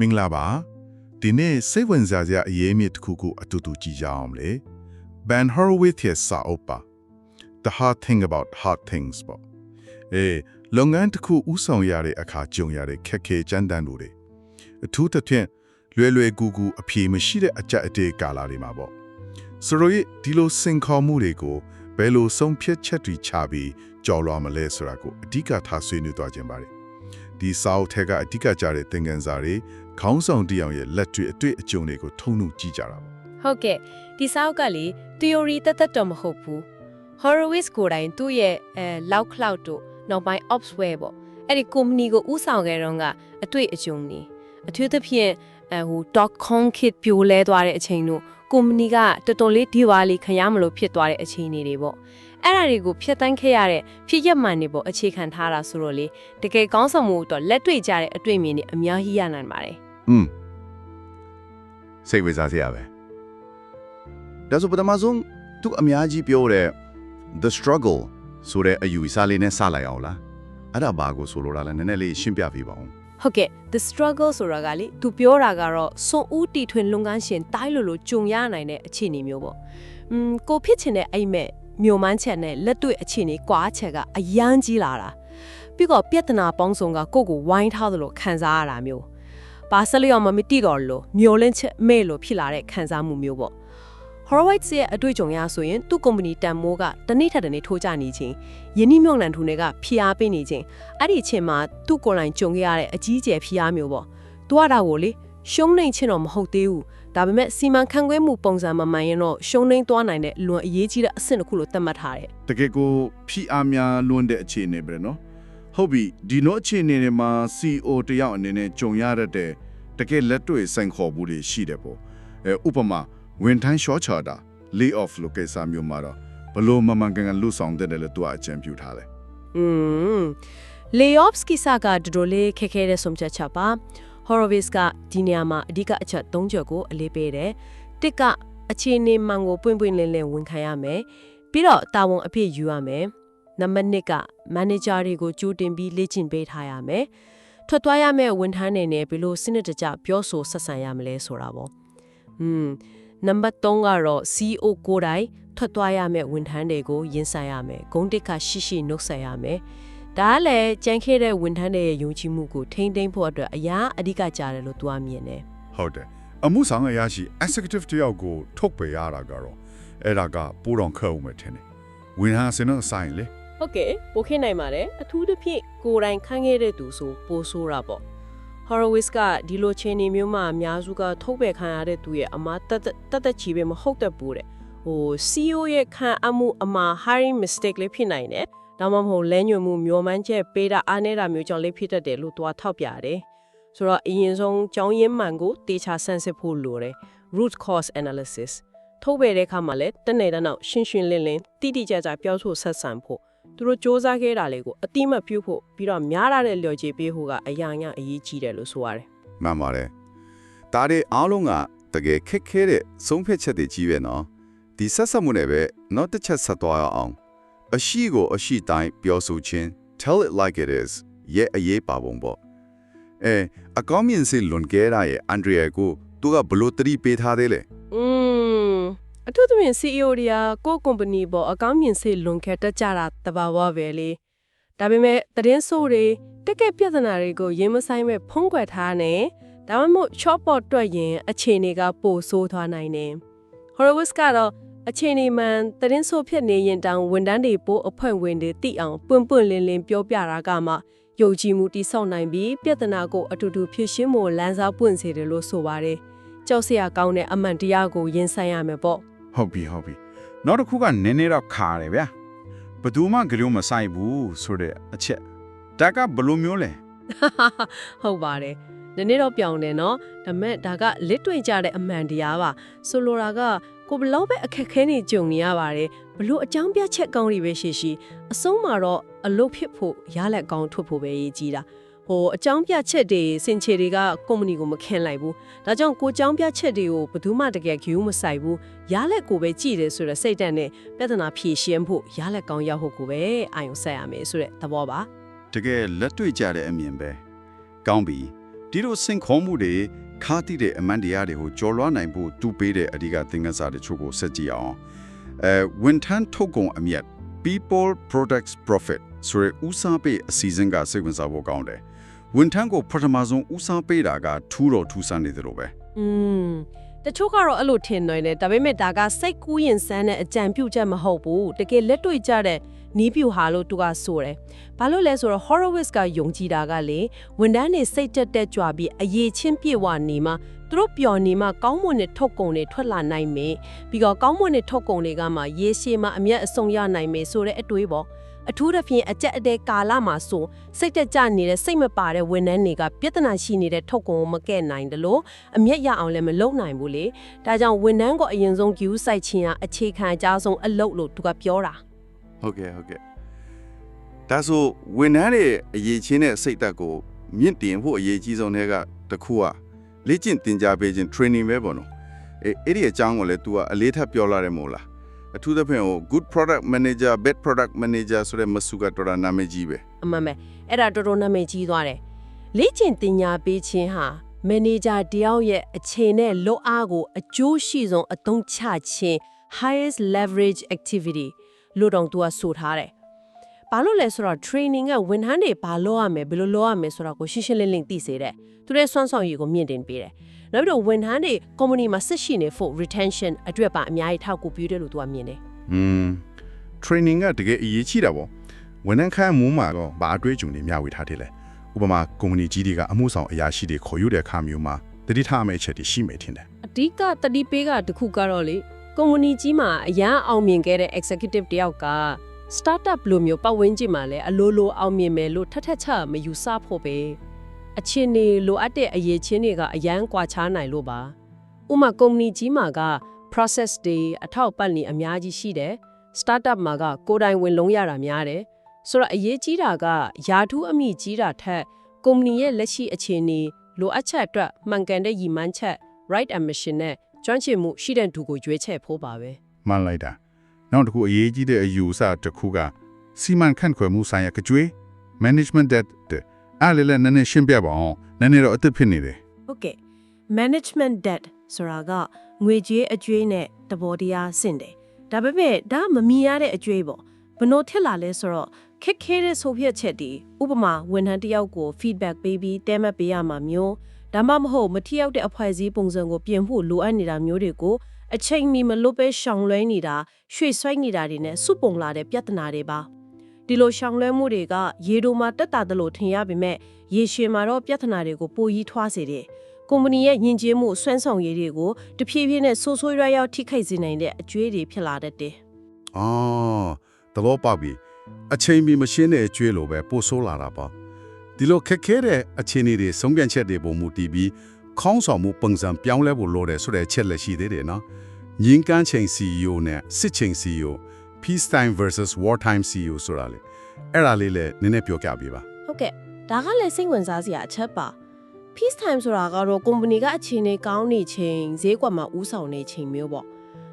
မင်္ဂလာပါဒီနေ့စိတ်ဝင်စားစရာအရေးအမြစ်တစ်ခုခုအတူတူကြည့်ကြအောင်လေ Ben Horowitz ရဲ့စာအုပ်ပါ The Hard Thing About Hard Things ပေါ့အေးလုပ်ငန်းတစ်ခုဥဆောင်ရတဲ့အခါကြုံရတဲ့ခက်ခဲကြမ်းတမ်းတွေတွေအထူးသဖြင့်လွယ်လွယ်ကူကူအပြေမရှိတဲ့အကြက်အတေးကာလာတွေမှာပေါ့ဆိုတော့ဒီလိုစင်ခေါ်မှုတွေကိုဘယ်လိုဆုံးဖြတ်ချက်တွေချပြီးကြော်လွှာမလဲဆိုတာကိုအဓိကထားဆွေးနွေးသွားခြင်းပါတယ် ဒီစာအုပ်ထဲကအဓိကကြတဲ့သင်ခန်းစာတွေခေါင်းဆောင်တစ်ယောက်ရဲ့လက်တွေ့အတွေ့အကြုံတွေကိုထုံနှုတ်ကြည့်ကြတာပေါ့ဟုတ်ကဲ့ဒီစာအုပ်ကလေ theory တသက်တော့မဟုတ်ဘူး Horowitz ကိုယ်တိုင်သူ့ရဲ့အဲ loud cloud တို့နောက်ပိုင်း opsware ပေါ့အဲ့ဒီ company ကိုဥဆောင်ခဲ့တော့ကအတွေ့အကြုံနေအထူးသဖြင့်အဲဟို .com kit ပြိုလဲသွားတဲ့အချိန်တို့ company ကတော်တော်လေးဒီဝါလီခရမလို့ဖြစ်သွားတဲ့အချိန်တွေတွေပေါ့ အဲ့ဒါတွေကိုဖျက်တမ်းခဲ့ရတဲ့ဖြစ်ရပ်မှန်တွေပေါ်အခြေခံထားတာဆိုတော့လေတကယ်ကောင်းဆောင်မှုတော့လက်တွေ့ကြတဲ့အတွေ့အမြင်တွေအများကြီးရနိုင်ပါတယ်။อืมစိတ်ဝင်စားစရာပဲ။ဒါဆိုပထမဆုံးသူအများကြီးပြောတဲ့ the struggle ဆိုတဲ့အယူအဆလေးနဲ့စလိုက်အောင်လား။အဲ့ဒါဘာကိုဆိုလိုတာလဲနည်းနည်းလေးရှင်းပြပေးပါဦး။ဟုတ်ကဲ့ the struggle ဆိုတာကလေသူပြောတာကတော့စွန်ဦးတီထွင်လွန်ကန်းရှင်တိုင်းလိုလိုကြုံရနိုင်တဲ့အခြေအနေမျိုးပေါ့။음ကိုဖြစ်ချင်တဲ့အိမ်မက် မြို့မန်းချက်နဲ့လက်တွေ့အခြေအနေကွာချက်ကအယမ်းကြီးလာတာ။ပြီးတော့ပြဿနာပေါင်းစုံကကိုယ့်ကိုဝိုင်းထားသလိုခံစားရတာမျိုး။ဘာစလျော်မမတိတော့လို့မျိုးလင်းချက်မဲ့လို့ဖြစ်လာတဲ့ခံစားမှုမျိုးပေါ့။ Horowitz ရဲ့အတွေ့အကြုံရဆိုရင်သူ့ကုမ္ပဏီတန်မိုးကတနေ့ထက်တနေ့ထိုးကြနေခြင်းယင်းနှမြုံနှံထုံတွေကဖိအားပေးနေခြင်းအဲ့ဒီအချိန်မှာသူ့ကိုယ်တိုင်ကြုံခဲ့ရတဲ့အကြီးကျယ်ဖိအားမျိုးပေါ့သူကတာကိုလေရှုံးနေခြင်းတော့မဟုတ်သေးဘူး ဒါပေမဲ့စီမံခန့်ခွဲမှုပုံစံမမှန်ရင်တော့ရှုံးနိမ့်သွားနိုင်တဲ့လွန်အရေးကြီးတဲ့အဆင့်တစ်ခုလို့သတ်မှတ်ထားတယ်။တကယ်ကိုဖြီးအားများလွန်တဲ့အခြေအနေပဲနော်။ဟုတ်ပြီဒီနောက်အခြေအနေတွေမှာ CO တယောက်အနေနဲ့ကြုံရတဲ့တကယ်လက်တွေ့ဆိုင်ခေါ်မှုတွေရှိတယ်ပေါ့။အဲဥပမာဝန်ထမ်းရှော့ချတာ lay off လို့ကိစ္စမျိုးမှာတော့ဘလို့မမှန်ကန်ကန်လူဆောင်တဲ့တယ်လို့သူကအကြံပြုထားတယ်။อืม layoffs ကိစ္စကတော်တော်လေးခက်ခဲတဲ့ဆုံးဖြတ်ချက်ပါ။ Horowitz ကဒီနေရာမှာအဓိကအချက်၃ချက်ကိုအလေးပေးတယ်တစ်ကအခြေအနေမှန်ကိုပွင့်ပွင့်လင်းလင်းဝန်ခံရမယ်ပြီးတော့တာဝန်အပြည့်ယူရမယ်နံပါတ်2က manager တွေကိုကြိုတင်ပြီးလေ့ကျင့်ပေးထားရမယ်ထွက်သွားရမယ့်ဝန်ထမ်းတွေနဲ့ဘယ်လိုစနစ်တကျပြောဆိုဆက်ဆံရမလဲဆိုတာပေါ့อืมနံပါတ်3ကတော့ CEO ကိုယ်တိုင်ထွက်သွားရမယ့်ဝန်ထမ်းတွေကိုရင်ဆိုင်ရမယ်ဂုဏ်တိခရှိရှိနှုတ်ဆက်ရမယ် ဒါကလည်းကြံခဲ့တဲ့ဝန်ထမ်းတွေရဲ့ယုံကြည်မှုကိုထိန်းသိမ်းဖို့အတွက်အရာအဓိကကြတယ်လို့သူကမြင်တယ်ဟုတ်တယ်အမှုဆောင်အရာရှိ executive တယောက်ကိုထုတ်ပယ်ရတာကတော့အဲ့ဒါကပိုးတော်ခက်ဦးမယ်ထင်တယ်ဝန်ဟန်စင်တော့ဆိုင်လေဟုတ်ကဲ့ပိုခင်းနိုင်ပါတယ်အထူးသဖြင့်ကိုယ်တိုင်ခန့်ခဲ့တဲ့သူဆိုပိုဆိုးတာပေါ့ Horowitz ကဒီလိုချင်းနေမျိုးမှာအများစုကထုတ်ပယ်ခံရတဲ့သူရဲ့အမားတက်တက်တက်တက်ချီပဲမဟုတ်တတ်ဘူးတဲ့ဟို CEO ရဲ့ခံအမှုအမား hiring mistake လေးဖြစ်နိုင်တယ် ဒါမှမဟုတ်လဲညွန်မှုမျောမှန်းချက်ပေးတာအားနေတာမျိုးကြောင့်လေးဖြစ်တတ်တယ်လို့သူကထောက်ပြတယ်ဆိုတော့အရင်ဆုံးကြောင်းရင်းမှန်ကိုတေချာဆန်းစစ်ဖို့လိုတယ် root cause analysis ထုတ်ပယ်တဲ့အခါမှာလည်းတနေ့တနောက်ရှင်းရှင်းလင်းလင်းတိတိကျကျပြောဆိုဆက်ဆံဖို့သူတို့စ조사ခဲ့တာလေးကိုအတိမတ်ပြုဖို့ပြီးတော့များရတဲ့လျော်ကြေးပေးဖို့ကအရာညာအရေးကြီးတယ်လို့ဆိုရတယ်မှန်ပါတယ်ဒါတွေအားလုံးကတကယ်ခက်ခဲတဲ့ဆုံးဖြတ်ချက်တွေကြီးပဲနော်ဒီဆက်ဆက်မှုနဲ့ပဲနောက်တစ်ချက်ဆက်သွားရအောင် အရှိကိုအရှိတိုင်းပြောဆိုခြင်း tell it like it is ရဲ့အရေးပါပုံပေါ့အဲအကောင်းမြင်စေလွန်ကဲရရဲ့အန်ဒရီယာကိုသူကဘလို့တတိပေးထားသေးလဲอืมအထူးသဖြင့် CEO တွေကကိုယ့် company ပေါ်အကောင်းမြင်စေလွန်ခဲ့တတ်ကြတာတဘာဝပဲလေဒါပေမဲ့သတင်းဆိုးတွေတက်ကက်ပြဿနာတွေကိုရင်မဆိုင်မဲ့ဖုံးကွယ်ထားနေဒါမှမဟုတ် short port တွက်ရင်အခြေအနေကပိုဆိုးသွားနိုင်တယ် Horowitz ကတော့ အခြေအနေမှန်သတင်းဆိုးဖြစ်နေရင်တောင်ဝန်ထမ်းတွေပို့အဖွဲ့ဝင်တွေသိအောင်ပွင့်ပွင့်လင်းလင်းပြောပြတာကမှယုံကြည်မှုတိဆောက်နိုင်ပြီးပြဿနာကိုအတူတူဖြေရှင်းဖို့လမ်းစာပွင့်စေတယ်လို့ဆိုပါတယ်ကြောက်စရာကောင်းတဲ့အမှန်တရားကိုရင်ဆိုင်ရမယ်ပေါ့ဟုတ်ပြီဟုတ်ပြီနောက်တစ်ခုကနည်းနည်းတော့ခါတယ်ဗျာဘယ်သူမှကြလို့မဆိုင်ဘူးဆိုတဲ့အချက်ဒါကဘယ်လိုမျိုးလဲဟုတ်ပါတယ်နည်းနည်းတော့ပြောင်းတယ်နော်ဒါပေမဲ့ဒါကလစ်တွေ့ကြတဲ့အမှန်တရားပါဆိုလိုတာက ကိုဘလောက်ပဲအခက်ခဲနေကြုံနေရပါတယ်ဘလို့အကြောင်းပြချက်ကောင်းတွေပဲရှိရှိအဆုံးမှာတော့အလုပ်ဖြစ်ဖို့ရလက်ကောင်းထွက်ဖို့ပဲရည်ကြီးတာဟိုအကြောင်းပြချက်တွေစင်ချေတွေကကုမ္ပဏီကိုမခင်လိုက်ဘူးဒါကြောင့်ကိုအကြောင်းပြချက်တွေကိုဘယ်သူမှတကယ်ဂယူးမဆိုင်ဘူးရလက်ကိုပဲကြည်တယ်ဆိုတော့စိတ်တက်နဲ့ပြဿနာဖြေရှင်းဖို့ရလက်ကောင်းရောက်ဖို့ကိုပဲအာရုံဆက်ရမယ်ဆိုတဲ့သဘောပါတကယ်လက်တွေ့ကြတဲ့အမြင်ပဲကောင်းပြီဒီဒီလိုစင်ခေါ်မှုတွေ ခါတိတဲ့အမှန်တရားတွေကိုကြော်လွှားနိုင်ဖို့တူပေးတဲ့အဓိကသင်ခန်းစာတချို့ကိုဆက်ကြည့်အောင်အဲဝန်ထမ်းထုတ်ကုန်အမြတ် people products profit ဆိုရယ်ဦးစားပေးအစီအစဉ်ကစိတ်ဝင်စားဖို့ကောင်းတယ်ဝန်ထမ်းကိုပထမဆုံးဦးစားပေးတာကထူးတော်ထူးဆန်းနေတယ်လို့ပဲอืมတချို့ကတော့အဲ့လိုထင်နေတယ်ဒါပေမဲ့ဒါကစိတ်ကူးရင်စမ်းတဲ့အကြံပြုချက်မဟုတ်ဘူးတကယ်လက်တွေ့ကြတဲ့ နီးပြူဟာလို့သူကဆိုတယ်ဘာလို့လဲဆိုတော့ Horowitz ကယုံကြည်တာကလေဝန်ထမ်းတွေစိတ်တက်တက်ကြွပြီးအရေးချင်းပြေဝနေမှာသူတို့ပျော်နေမှာကောင်းမွန်တဲ့ထုတ်ကုန်တွေထွက်လာနိုင်မယ်ပြီးတော့ကောင်းမွန်တဲ့ထုတ်ကုန်တွေကမှရေရှည်မှာအမျက်အစုံရနိုင်မယ်ဆိုတဲ့အတွေးပေါ့အထူးသဖြင့်အကြက်အတဲကာလမှာဆိုစိတ်တက်ကြနေတဲ့စိတ်မပါတဲ့ဝန်ထမ်းတွေကပြဿနာရှိနေတဲ့ထုတ်ကုန်ကိုမကဲ့နိုင်တယ်လို့အမျက်ရအောင်လည်းမလုပ်နိုင်ဘူးလေဒါကြောင့်ဝန်ထမ်းကအရင်ဆုံး view စိုက်ခြင်းကအခြေခံအကြဆုံးအလုပ်လို့သူကပြောတာ ဟုတ်ကဲ့ဟုတ်ကဲ့ဒါဆိုဝန်ထမ်းတွေအရေးချင်းတဲ့စိတ်သက်ကိုမြင့်တင်ဖို့အရေးကြီးဆုံးတွေကတစ်ခုကလေ့ကျင့်သင်ကြားပေးခြင်း training ပဲပေါ့နော်အဲအဲ့ဒီအကြောင်းကိုလည်း तू ကအလေးထပ်ပြောလာတယ်မို့လားအထူးသဖြင့်ဟို good product manager bad product manager ဆိုတဲ့မဆုကတော်တာနာမည်ကြီးပဲအမှန်ပဲအဲ့ဒါတော်တော်နာမည်ကြီးသွားတယ်လေ့ကျင့်တင်ညာပေးခြင်းဟာမန်နေဂျာတယောက်ရဲ့အခြေနဲ့လုပ်အားကိုအကျိုးရှိဆုံးအသုံးချခြင်း highest leverage activity လို့တော့သူကဆိုထားတယ်ဘာလို့လဲဆိုတော့ training ကဝန်ထမ်းတွေဘာလုပ်ရမယ်ဘယ်လိုလုပ်ရမယ်ဆိုတာကိုရှင်းရှင်းလင်းလင်းသိစေတယ်သူရဲ့စွမ်းဆောင်ရည်ကိုမြင့်တင်ပေးတယ်နောက်ပြီးတော့ဝန်ထမ်းတွေ company မှာဆက်ရှိနေဖို့ retention အတွက်ပါအများကြီးထောက်ကူပြုတယ်လို့သူကမြင်တယ်อืม training ကတကယ်အရေးကြီးတာပေါ့ဝန်ထမ်းခန့်မှုမှာတော့ဘာအတွေ့အကြုံတွေမျှဝေထားတယ်လဲဥပမာကုမ္ပဏီကြီးတွေကအမှုဆောင်အရာရှိတွေခေါ်ယူတဲ့အခါမျိုးမှာတတိထားမယ့်အချက်တွေရှိမယ်ထင်တယ်အဓိကတတိပေးကတခုကတော့လေ ကုမ္ပဏီကြီးမှာအရန်အောင်မြင်ခဲ့တဲ့ executive တယောက်က startup လိုမျိုးပတ်ဝန်းကျင်မှာလည်းအလိုလိုအောင်မြင်မယ်လို့ထက်ထက်ချမယူဆဖို့ပဲအချင်းနေလိုအပ်တဲ့အရေးချင်းတွေကအရန်ကွာခြားနိုင်လို့ပါဥပမာကုမ္ပဏီကြီးမှာက process တွေအထောက်ပံ့နေအများကြီးရှိတယ် startup မှာကကိုယ်တိုင်ဝင်လုံးရတာများတယ်ဆိုတော့အရေးကြီးတာကယာထူးအမိကြီးတာထက်ကုမ္ပဏီရဲ့လက်ရှိအခြေအနေလိုအပ်ချက်အတွက်မှန်ကန်တဲ့ရည်မှန်းချက် right and mission နဲ့ ကျွမ်းကျင်မှုရှိတဲ့သူကိုရွေးချယ်ဖို့ပါပဲမှန်လိုက်တာနောက်တစ်ခုအရေးကြီးတဲ့အယူအဆတစ်ခုကစီမံခန့်ခွဲမှုဆိုင်ရာကြွေး management debt တဲ့အားလည်းလည်းနည်းနည်းရှင်းပြပါအောင်နည်းနည်းတော့အသစ်ဖြစ်နေတယ်ဟုတ်ကဲ့ management debt ဆိုတာကငွေကြေးအကျွေးနဲ့တဘောတရားဆင့်တယ်ဒါပေမဲ့ဒါမမီရတဲ့အကျွေးပေါ့ဘလို့ထစ်လာလဲဆိုတော့ခက်ခဲတဲ့ဆိုဖြတ်ချက်တွေဥပမာဝန်ထမ်းတစ်ယောက်ကို feedback ပေးပြီးတဲမှတ်ပေးရမှာမျိုး ဒါမှမဟုတ်မထီရောက်တဲ့အဖွဲ့အစည်းပုံစံကိုပြင်ဖို့လိုအပ်နေတာမျိုးတွေကိုအချိန်မီမလွတ်ပဲရှောင်လွှဲနေတာရွှေ့ဆိုက်နေတာတွေနဲ့စုပုံလာတဲ့ပြဿနာတွေပါဒီလိုရှောင်လွှဲမှုတွေကရေတိုမှာတက်တာတလို့ထင်ရပေမဲ့ရေရှည်မှာတော့ပြဿနာတွေကိုပိုကြီးထွားစေတယ်ကုမ္ပဏီရဲ့ယဉ်ကျေးမှုစွမ်းဆောင်ရည်တွေကိုတဖြည်းဖြည်းနဲ့ဆိုးဆိုးရွားရွားထိခိုက်စေနိုင်တဲ့အကျွေးတွေဖြစ်လာတတ်တယ်အော်သဘောပေါက်ပြီအချိန်မီမရှင်းတဲ့အကျွေးလိုပဲပို့ဆိုးလာတာပေါ့ ဒီလိုခက်ခဲတဲ့အခြေအနေတွေဆုံးဖြတ်ချက်တွေပုံမူတည်ပြီးခေါင်းဆောင်မှုပုံစံပြောင်းလဲဖို့လိုတယ်ဆိုတဲ့အချက်လက်ရှိသေးတယ်နော်ငင်းကန်းချိန် CEO နဲ့စစ်ချိန် CEO peace time versus war time CEO ဆိုတာလေအဲ့ဒါလေးလည်းနည်းနည်းပြောပြပေးပါဟုတ်ကဲ့ဒါကလည်းစိတ်ဝင်စားစရာအချက်ပါ peace time ဆိုတာကတော့ကုမ္ပဏီကအခြေအနေကောင်းနေချိန်ဈေးကွက်မှာဦးဆောင်နေချိန်မျိုးပေါ့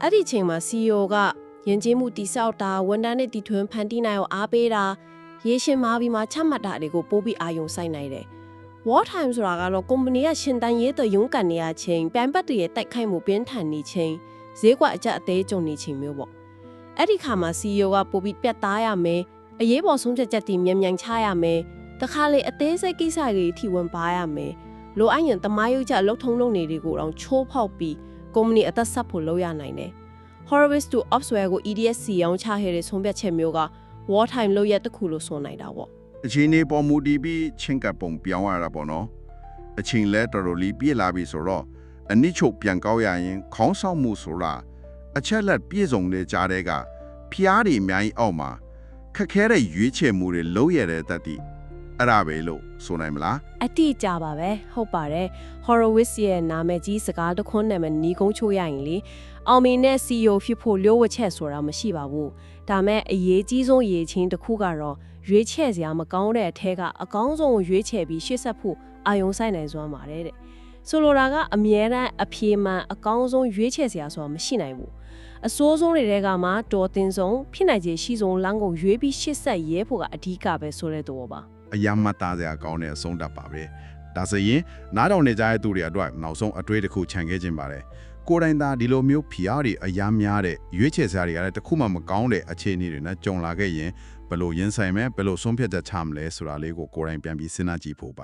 အဲ့ဒီချိန်မှာ CEO ကယဉ်ကျေးမှုတိဆောက်တာဝန်ထမ်းတွေတီထွင်ဖန်တီးနိုင်အောင်အားပေးတာ ရေရှင်းမာပြီးမှချမှတ်တာတွေကိုပို့ပြီးအာရုံစိုက်နိုင်တယ် war time ဆိုတာကတော့ကုမ္ပဏီကရှင်တန်ရေးတဲ့ရုံးကန်နေရချိန်ပန်ပတ်တွေရဲ့တိုက်ခိုက်မှုပြင်းထန်နေချိန်ဈေးကွက်အကျအသေးကြုံနေချိန်မျိုးပေါ့အဲ့ဒီခါမှာ CEO ကပို့ပြီးပြတ်သားရမယ်အရေးပေါ်ဆုံးဖြတ်ချက်တွေမြန်မြန်ချရမယ်တခါလေအသေးစိတ်ကိစ္စတွေထိဝင်ပါရမယ်လိုအပ်ရင်တမိုင်းရုပ်ကြလှုပ်ထုံးလုပ်နေတွေကိုတော့ချိုးဖောက်ပြီးကုမ္ပဏီအသက်ဆက်ဖို့လုပ်ရနိုင်တယ် Horowitz to Opsware ကို EDSC ရောင်းချခဲ့တဲ့ဆုံးဖြတ်ချက်မျိုးက war time လုပ်ရတစ်ခုလို့ဆိုနိုင်တာပေါ့အချိန်လေးပေါ်မူတည်ပြီးချင်းကပ်ပုံပြောင်းရတာပေါ့နော်အချိန်လဲတော်တော်လေးပြည့်လာပြီဆိုတော့အနစ်ချုပ်ပြန်ကောက်ရရင် ခေါင်းဆောင်မှုဆိုတာအချက်လက်ပြည့်စုံတဲ့ကြားတဲ့ကဖျားတွေအများကြီးအောက်မှာခက်ခဲတဲ့ရွေးချယ်မှုတွေလုပ်ရတဲ့တတ်တိအဲ့ဒါပဲလို့ဆိုနိုင်မလားအတိအကျပါပဲဟုတ်ပါတယ် Horowitz ရဲ့နာမည်ကြီးစကားတစ်ခွန်းနဲ့မနီးကုန်းချိုးရရင်လေအောင်မင်းနဲ့ CEO ဖြစ်ဖို့လျှို့ဝှက်ချက်ဆိုတာမရှိပါဘူး ဒါမဲ့အရေးကြီးဆုံးရည်ချင်းတစ်ခုကတော့ရွေးချယ်စရာမကောင်းတဲ့အထက်ကအကောင်းဆုံးကိုရွေးချယ်ပြီးရှေ့ဆက်ဖို့အာယုံဆိုင်နိုင်စွမ်းပါတယ်တဲ့ဆိုလိုတာကအမြဲတမ်းအပြေမှန်အကောင်းဆုံးရွေးချယ်စရာဆိုတာမရှိနိုင်ဘူးအစိုးဆုံးတွေကမှတော်တင်ဆုံးဖြစ်နိုင်ခြေရှိဆုံးလမ်းကိုရွေးပြီးရှေ့ဆက်ရဲဖို့ကအဓိကပဲဆိုတဲ့သဘောပါအယမ်းမသားစရာကောင်းတဲ့အဆုံးတတ်ပါပဲဒါဆိုရင်နားတော်နေကြတဲ့သူတွေအတွက်နောက်ဆုံးအတွေ့တစ်ခုခြံခဲ့ခြင်းပါတယ် ကိုယ်တိုင်သာဒီလိုမျိုးဖီအားတွေအများများတဲ့ရွေးချယ်စရာတွေကလည်းတစ်ခုမှမကောင်းတဲ့အခြေအနေတွေနဲ့ကြုံလာခဲ့ရင်ဘယ်လိုရင်ဆိုင်မလဲဘယ်လိုဆုံးဖြတ်ချက်ချမလဲဆိုတာလေးကိုကိုယ်တိုင်ပြန်ပြီးစဉ်းစားကြည့်ဖို့ပါ